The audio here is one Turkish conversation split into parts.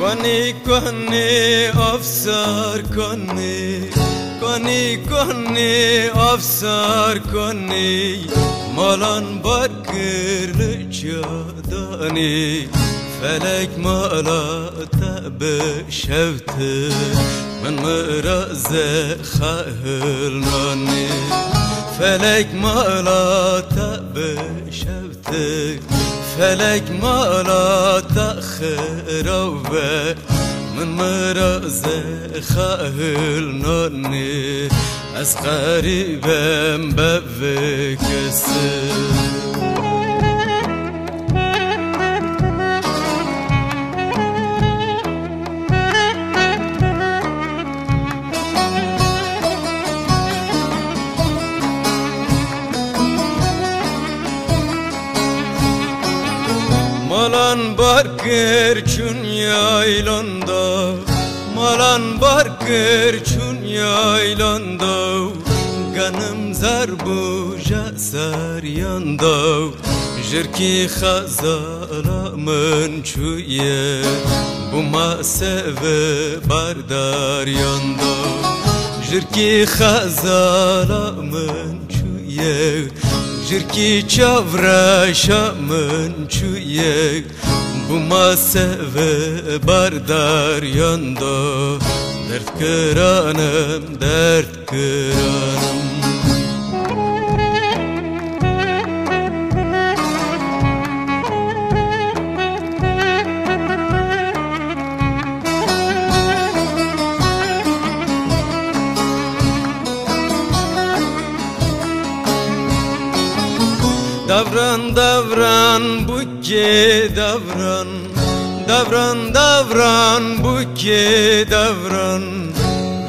کنی کنی افسر کنی کنی کنی افسر کنی مالان برکر جدانی فلك مالا تبشوت من مرز خهل ناني فلك مالا تبشوت فلك مالا خرابة من مرازة خاهل نوني أسقريبا بفكسر Malan barker çun yaylanda. Malan barker çun yaylanda. Ganım zarbuja sar yanda. Jirki khazala min çuye Bu ma seve bardar yanda. Jirki khazala min çuye Jirki çavra şamın çuye Bu maseve bardar yanda. Dert kıranım, dert kıranım Davran davran buke davran. Davran davran buke davran.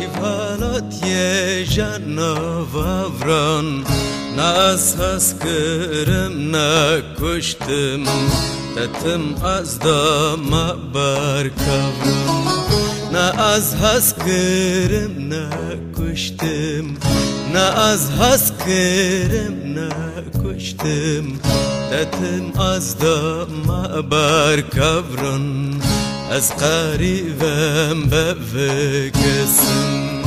İfalat ye canavavran Nas haskırım na kuştum Tatım az da mabar kavram Na az haskırım na kuştum. Na az haskırım na kuştum. Tatım az da mabar kavran Az qaribem bevkesim